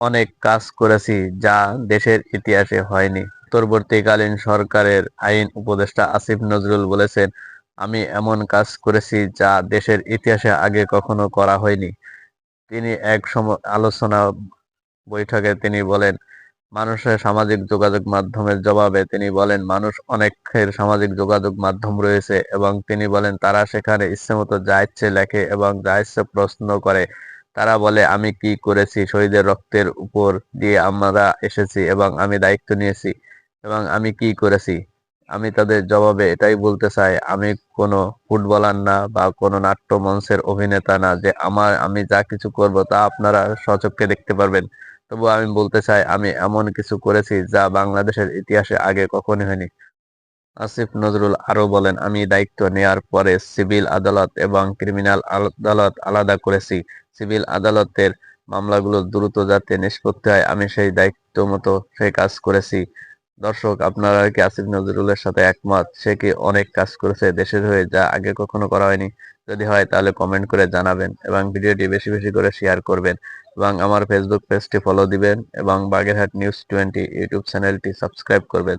অনেক কাজ করেছি যা দেশের ইতিহাসে হয়নি। পরবর্তীকালীন সরকারের আইন উপদেষ্টা আসিফ নজরুল বলেছেন, আমি এমন কাজ করেছি যা দেশের ইতিহাসে আগে কখনো করা হয়নি। তিনি এক আলোচনা বৈঠকে তিনি বলেন, মানুষের সামাজিক যোগাযোগ মাধ্যমের জবাবে তিনি বলেন, মানুষ অনেকের সামাজিক যোগাযোগ মাধ্যম রয়েছে এবং তিনি বলেন, তারা সেখানে ইচ্ছেমতো যা ইচ্ছে লেখে এবং যা ইচ্ছে প্রশ্ন করে। তারা বলে, আমি কি করেছি? শহীদের রক্তের উপর দিয়ে আমরা এসেছি এবং আমি দায়িত্ব নিয়েছি এবং আমি কি করেছি? আমি তাদের জবাবে এটাই বলতে চাই, আমি কোনো ফুটবলার না বা কোনো নাট্য মঞ্চের অভিনেতা না যে আমার, আমি যা কিছু করব তা আপনারা সচক্ষে দেখতে পারবেন। তবু আমি বলতে চাই, আমি এমন কিছু করেছি যা বাংলাদেশের ইতিহাসে আগে কখনই হয়নি। আসিফ নজরুল আরও বলেন, আমি দায়িত্ব নেয়ার পরে সিভিল আদালত এবং ক্রিমিনাল আদালত আলাদা করেছি। সিভিল আদালতের মামলাগুলো দ্রুত যাতে নিষ্পত্তি হয়, আমি সেই দায়িত্ব মতো সে কাজ করেছি। দর্শক, আপনারা কি আসিফ নজরুলের সাথে একমত? সে কি অনেক কাজ করেছে দেশের হয়ে, যা আগে কখনো করা হয়নি? যদি হয়, তাহলে কমেন্ট করে জানাবেন এবং ভিডিওটি বেশি বেশি করে শেয়ার করবেন এবং আমার ফেসবুক পেজটি ফলো দিবেন এবং বাগেরহাট নিউজ টোয়েন্টি ইউটিউব চ্যানেলটি সাবস্ক্রাইব করবেন।